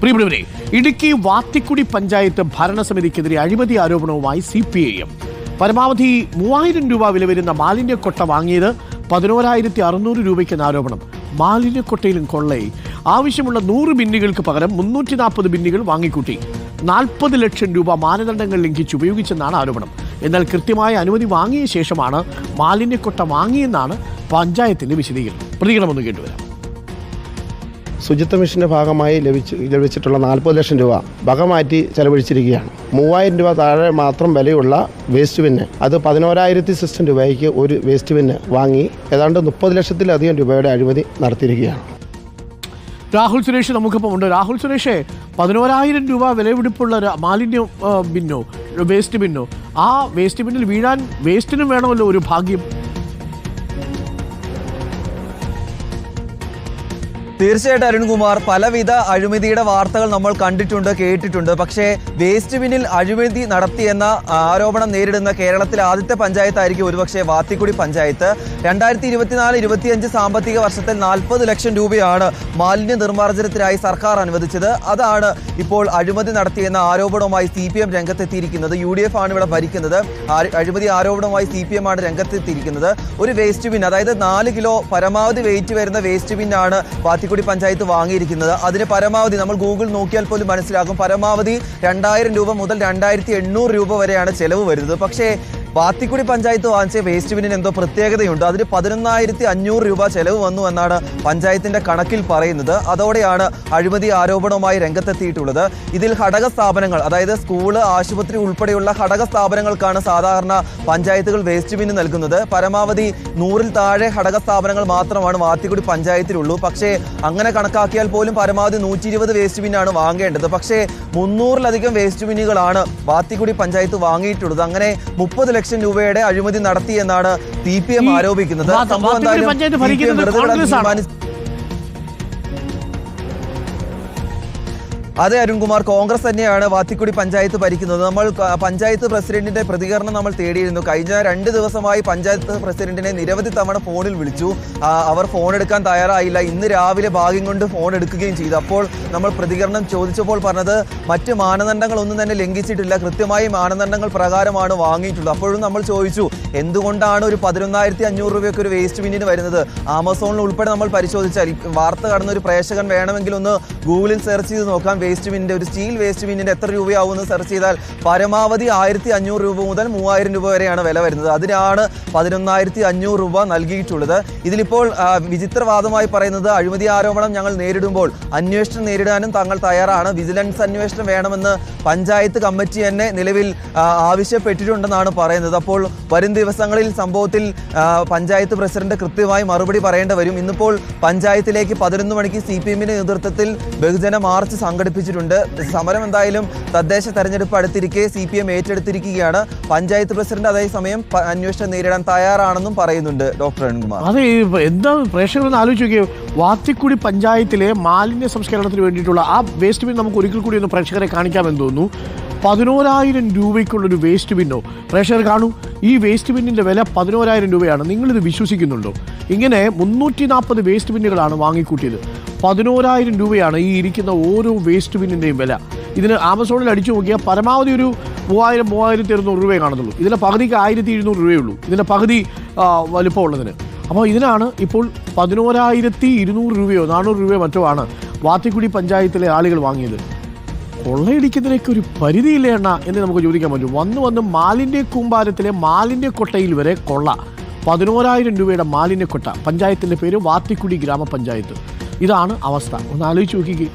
പ്രിയപ്പെട്ടവരെ ഇടുക്കി വാത്തിക്കുടി പഞ്ചായത്ത് ഭരണസമിതിക്കെതിരെ അഴിമതി ആരോപണവുമായി സി പി ഐ എം. പരമാവധി മൂവായിരം രൂപ വില വരുന്ന മാലിന്യക്കൊട്ട വാങ്ങിയത് പതിനോരായിരത്തി അറുന്നൂറ് രൂപയ്ക്കെന്ന ആരോപണം. മാലിന്യക്കൊട്ടയിലും കൊള്ളയി. ആവശ്യമുള്ള നൂറ് ബിന്നുകൾക്ക് പകരം മുന്നൂറ്റി നാൽപ്പത് ബിന്നുകൾ വാങ്ങിക്കൂട്ടി. നാൽപ്പത് ലക്ഷം രൂപ മാനദണ്ഡങ്ങൾ ലംഘിച്ച് ഉപയോഗിച്ചെന്നാണ് ആരോപണം. എന്നാൽ കൃത്യമായ അനുമതി വാങ്ങിയ ശേഷമാണ് മാലിന്യക്കൊട്ട വാങ്ങിയെന്നാണ് പഞ്ചായത്തിന്റെ വിശദീകരണം. പ്രതികരണമൊന്നും കേട്ടുവരാം. ശുചിത്വ മിഷന്റെ ഭാഗമായി ലഭിച്ച് ലഭിച്ചിട്ടുള്ള നാൽപ്പത് ലക്ഷം രൂപ വക മാറ്റി ചെലവഴിച്ചിരിക്കുകയാണ്. മൂവായിരം രൂപ താഴെ മാത്രം വിലയുള്ള വേസ്റ്റ് ബിന്ന്. അത് പതിനോരായിരത്തി സിസ്റ്റം രൂപയ്ക്ക് ഒരു വേസ്റ്റ് ബിന്ന് വാങ്ങി ഏതാണ്ട് മുപ്പത് ലക്ഷത്തിലധികം രൂപയുടെ അഴിമതി നടത്തിയിരിക്കുകയാണ്. രാഹുൽ സുരേഷ് നമുക്കിപ്പം ഉണ്ട്. രാഹുൽ സുരേഷ് പതിനോരായിരം രൂപ വിലപിടിപ്പുള്ള മാലിന്യ ബിന്നോ വേസ്റ്റ് ബിന്നോ. ആ വേസ്റ്റ് ബിന്നിൽ വീഴാൻ വേസ്റ്റിനും വേണമല്ലോ ഒരു ഭാഗ്യം. തീർച്ചയായിട്ടും അരുൺകുമാർ പലവിധ അഴിമതിയുടെ വാർത്തകൾ നമ്മൾ കണ്ടിട്ടുണ്ട് കേട്ടിട്ടുണ്ട്. പക്ഷേ വേസ്റ്റ് ബിന്നിൽ അഴിമതി നടത്തിയെന്ന ആരോപണം നേരിടുന്ന കേരളത്തിലെ ആദ്യത്തെ പഞ്ചായത്തായിരിക്കും ഒരുപക്ഷെ വാത്തിക്കുടി പഞ്ചായത്ത്. രണ്ടായിരത്തി ഇരുപത്തിനാല് ഇരുപത്തിയഞ്ച് സാമ്പത്തിക വർഷത്തിൽ നാൽപ്പത് ലക്ഷം രൂപയാണ് മാലിന്യ നിർമ്മാർജനത്തിനായി സർക്കാർ അനുവദിച്ചത്. അതാണ് ഇപ്പോൾ അഴിമതി നടത്തിയെന്ന ആരോപണവുമായി സി പി എം രംഗത്തെത്തിയിരിക്കുന്നത്. യു ഡി എഫ് ആണ് ഇവിടെ ഭരിക്കുന്നത്. അഴിമതി ആരോപണവുമായി സി പി എം ആണ് രംഗത്തെത്തിയിരിക്കുന്നത്. ഒരു വേസ്റ്റ് ബിൻ അതായത് നാല് കിലോ പരമാവധി വെയിറ്റ് വരുന്ന വേസ്റ്റ് ബിന്നാണ് വാത്തിക്കുടി പഞ്ചായത്ത് വാങ്ങിയിരിക്കുന്നത്. അതിന് പരമാവധി നമ്മൾ ഗൂഗിൾ നോക്കിയാൽ പോലും മനസ്സിലാകും. പരമാവധി രണ്ടായിരം രൂപ മുതൽ രണ്ടായിരത്തി രൂപ വരെയാണ് ചെലവ് വരുന്നത്. പക്ഷേ വാത്തിക്കുടി പഞ്ചായത്ത് വാങ്ങിച്ച വേസ്റ്റ് ബിന്നിന് എന്തോ പ്രത്യേകതയുണ്ട്. അതിന് പതിനൊന്നായിരത്തി അഞ്ഞൂറ് രൂപ ചെലവ് വന്നു എന്നാണ് പഞ്ചായത്തിന്റെ കണക്കിൽ പറയുന്നത്. അതോടെയാണ് അഴിമതി ആരോപണവുമായി രംഗത്തെത്തിയിട്ടുള്ളത്. ഇതിൽ ഘടക സ്ഥാപനങ്ങൾ അതായത് സ്കൂൾ ആശുപത്രി ഉൾപ്പെടെയുള്ള ഘടക സ്ഥാപനങ്ങൾക്കാണ് സാധാരണ പഞ്ചായത്തുകൾ വേസ്റ്റ് ബിന്ന് നൽകുന്നത്. പരമാവധി നൂറിൽ താഴെ ഘടക സ്ഥാപനങ്ങൾ മാത്രമാണ് വാത്തിക്കുടി പഞ്ചായത്തിലുള്ളൂ. പക്ഷേ അങ്ങനെ കണക്കാക്കിയാൽ പോലും പരമാവധി നൂറ്റി ഇരുപത് വേസ്റ്റ് ബിന്നാണ് വാങ്ങേണ്ടത്. പക്ഷേ മുന്നൂറിലധികം വേസ്റ്റ് ബിന്നുകളാണ് വാത്തിക്കുടി പഞ്ചായത്ത് വാങ്ങിയിട്ടുള്ളത്. അങ്ങനെ മുപ്പത് ലക്ഷം രൂപയുടെ അഴിമതി നടത്തിയെന്നാണ് സി പി എം ആരോപിക്കുന്നത്. സംഭവം എന്തായാലും അതെ അരുൺകുമാർ കോൺഗ്രസ് തന്നെയാണ് വാത്തിക്കുടി പഞ്ചായത്ത് ഭരിക്കുന്നത്. നമ്മൾ പഞ്ചായത്ത് പ്രസിഡന്റിന്റെ പ്രതികരണം നമ്മൾ തേടിയിരുന്നു. കഴിഞ്ഞ രണ്ട് ദിവസമായി പഞ്ചായത്ത് പ്രസിഡന്റിനെ നിരവധി തവണ ഫോണിൽ വിളിച്ചു. അവർ ഫോൺ എടുക്കാൻ തയ്യാറായില്ല. ഇന്ന് രാവിലെ ഭാഗ്യം കൊണ്ട് ഫോൺ എടുക്കുകയും ചെയ്തു. അപ്പോൾ നമ്മൾ പ്രതികരണം ചോദിച്ചപ്പോൾ പറഞ്ഞത് മറ്റ് മാനദണ്ഡങ്ങളൊന്നും തന്നെ ലംഘിച്ചിട്ടില്ല. കൃത്യമായി മാനദണ്ഡങ്ങൾ പ്രകാരമാണ് വാങ്ങിയിട്ടുള്ളത്. അപ്പോഴും നമ്മൾ ചോദിച്ചു എന്തുകൊണ്ടാണ് ഒരു പതിനൊന്നായിരത്തി അഞ്ഞൂറ് രൂപയൊക്കെ ഒരു വേസ്റ്റ് ബിന്നിന് വരുന്നത്? ആമസോണിൽ ഉൾപ്പെടെ നമ്മൾ പരിശോധിച്ചാൽ വാർത്ത കടന്ന ഒരു പ്രേക്ഷകൻ വേണമെങ്കിൽ ഒന്ന് ഗൂഗിളിൽ സെർച്ച് ചെയ്ത് നോക്കാം. വേസ്റ്റ് ബിന്നിന്റെ ഒരു സ്റ്റീൽ വേസ്റ്റ് ബിന്നിന്റെ എത്ര രൂപയാവും എന്ന് സെർച്ച് ചെയ്താൽ പരമാവധി ആയിരത്തി അഞ്ഞൂറ് രൂപ മുതൽ മൂവായിരം രൂപ വരെയാണ് വില വരുന്നത്. അതിനാണ് പതിനൊന്നായിരത്തി അഞ്ഞൂറ് രൂപ നൽകിയിട്ടുള്ളത്. ഇതിലിപ്പോൾ വിചിത്രവാദമായി പറയുന്നത് അഴിമതി ആരോപണം ഞങ്ങൾ നേരിടുമ്പോൾ അന്വേഷണം നേരിടാനും തങ്ങൾ തയ്യാറാണ്. വിജിലൻസ് അന്വേഷണം വേണമെന്ന് പഞ്ചായത്ത് കമ്മിറ്റി തന്നെ നിലവിൽ ആവശ്യപ്പെട്ടിട്ടുണ്ടെന്നാണ് പറയുന്നത്. അപ്പോൾ വരും ദിവസങ്ങളിൽ സംഭവത്തിൽ പഞ്ചായത്ത് പ്രസിഡന്റ് കൃത്യമായി മറുപടി പറയേണ്ടി വരും. ഇന്നിപ്പോൾ പഞ്ചായത്തിലേക്ക് പതിനൊന്ന് മണിക്ക് സി പി എമ്മിന്റെ നേതൃത്വത്തിൽ ബഹുജന മാർച്ച് സംഘടിപ്പിച്ചിട്ടുണ്ട് സമരം എന്തായാലും തദ്ദേശ തെരഞ്ഞെടുപ്പ് അടുത്തിരിക്കെ സി പി എം ഏറ്റെടുത്തിരിക്കുകയാണ്. പഞ്ചായത്ത് പ്രസിഡന്റ് അതേസമയം അന്വേഷണം നേരിടാൻ തയ്യാറാണെന്നും പറയുന്നുണ്ട് ഡോക്ടർ അരുൺകുമാർ. അത് എന്താ പ്രേക്ഷകരൊന്ന് ആലോചിച്ച് നോക്കിയോ വാത്തിക്കുടി പഞ്ചായത്തിലെ മാലിന്യ സംസ്കരണത്തിന് വേണ്ടിയിട്ടുള്ള ആ വേസ്റ്റ് ബിൻ നമുക്ക് ഒരിക്കൽ കൂടി ഒന്ന് പ്രേക്ഷകരെ കാണിക്കാമെന്ന് തോന്നുന്നു. പതിനോരായിരം രൂപയ്ക്കുള്ളൊരു വേസ്റ്റ് ബിന്നോ പ്രേക്ഷകർ കാണൂ. ഈ വേസ്റ്റ് ബിന്നിന്റെ വില പതിനോരായിരം രൂപയാണ്. നിങ്ങളിത് വിശ്വസിക്കുന്നുണ്ടോ? ഇങ്ങനെ മുന്നൂറ്റി നാൽപ്പത് വേസ്റ്റ് ബിന്നുകളാണ് വാങ്ങിക്കൂട്ടിയത്. പതിനോരായിരം രൂപയാണ് ഈ ഇരിക്കുന്ന ഓരോ വേസ്റ്റ് ബിന്നിന്റെയും വില. ഇതിന് ആമസോണിൽ അടിച്ചു നോക്കിയാൽ പരമാവധി ഒരു മൂവായിരം മൂവായിരത്തി ഇരുന്നൂറ് രൂപയെ കാണത്തുള്ളൂ. ഇതിന്റെ പകുതിക്ക് ആയിരത്തി ഇരുന്നൂറ് രൂപയേ ഉള്ളൂ. ഇതിന്റെ പകുതി വലുപ്പമുള്ളതിന് അപ്പോൾ ഇതിനാണ് ഇപ്പോൾ പതിനോരായിരത്തി ഇരുന്നൂറ് രൂപയോ നാനൂറ് രൂപയോ മറ്റോ ആണ് വാത്തിക്കുടി പഞ്ചായത്തിലെ ആളുകൾ വാങ്ങിയത്. കൊള്ളയടിക്കുന്നതിനൊക്കെ ഒരു പരിധിയില്ല എണ്ണ എന്ന് നമുക്ക് ചോദിക്കാൻ പറ്റും. വന്ന് വന്ന് മാലിന്യ കൂമ്പാരത്തിലെ മാലിന്യക്കൊട്ടയിൽ വരെ കൊള്ള. പതിനോരായിരം രൂപയുടെ മാലിന്യക്കൊട്ട. പഞ്ചായത്തിന്റെ പേര് വാത്തിക്കുടി ഗ്രാമപഞ്ചായത്ത്. ഇതാണ് അവസ്ഥ. ഒന്ന് ആലോചിച്ച് നോക്കിക്കേ.